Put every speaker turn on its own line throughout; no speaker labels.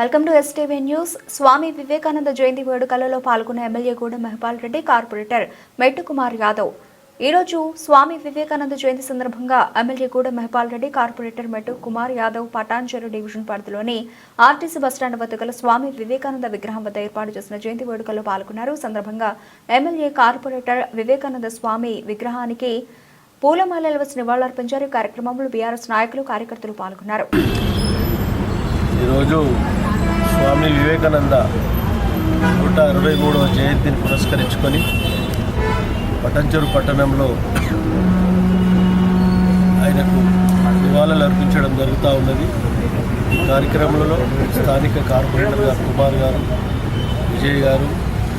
Welcome to STV news. Swami Vivekananda Jayanti వేడుకలలో పాల్గొన్న MLA గూడ Mahipal Reddy corporator Mettu Kumar Yadav. ఈరోజు స్వామి వివేకానంద జయంతి సందర్భంగా ఎమ్మెల్యే గూడ మహిపాల్ రెడ్డి కార్పొరేటర్ మెట్టు కుమార్ యాదవ్ పటాన్చెరు డివిజన్ పరిధిలోని ఆర్టీసీ బస్టాండ్ వద్ద గల స్వామి వివేకానంద విగ్రహం వద్ద ఏర్పాటు చేసిన జయంతి వేడుకల్లో పాల్గొన్నారు. సందర్భంగా ఎమ్మెల్యే కార్పొరేటర్ వివేకానంద స్వామి విగ్రహానికి పూలమాలలు వేసి నివాళులర్పించారు. కార్యక్రమంలో బీఆర్ఎస్ నాయకులు కార్యకర్తలు పాల్గొన్నారు.
ఈరోజు స్వామి వివేకానంద నూట అరవై మూడవ జయంతిని పురస్కరించుకొని పటంచెరు పట్టణంలో ఆయనకు నివాళులు అర్పించడం జరుగుతూ ఉన్నది. ఈ కార్యక్రమంలో స్థానిక కార్పొరేటర్ గారు కుమార్ గారు విజయ్ గారు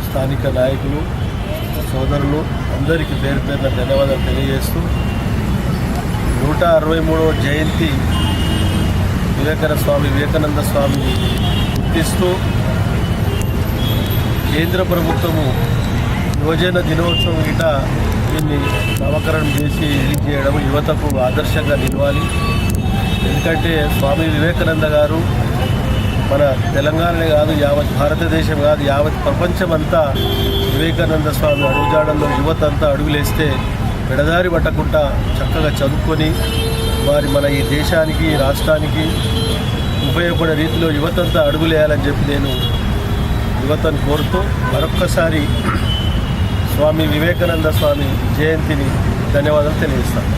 స్థానిక నాయకులు సోదరులు అందరికీ పేరు పేరున ధన్యవాదాలు తెలియజేస్తూ నూట అరవై మూడవ జయంతి వివేకన స్వామి వివేకానంద స్వామి గుర్తిస్తూ కేంద్ర ప్రభుత్వము యువజన దినోత్సవం గిట దీన్ని నవకరణం చేసి రిలీజ్ చేయడం యువతకు ఆదర్శంగా నిలవాలి. ఎందుకంటే స్వామి వివేకానంద గారు మన తెలంగాణనే కాదు యావత్ భారతదేశం కాదు యావత్ ప్రపంచమంతా వివేకానంద స్వామి అడుగుజాడల్లో యువత అంతా అడుగులేస్తే పెడదారి పట్టకుండా చక్కగా చదువుకొని వారి మన ఈ దేశానికి రాష్ట్రానికి ఉపయోగపడే రీతిలో యువతంతా అడుగులేయాలని చెప్పి నేను యువతను కోరుతూ మరొక్కసారి స్వామి వివేకానంద స్వామి జయంతిని ధన్యవాదాలు తెలియజేస్తాను.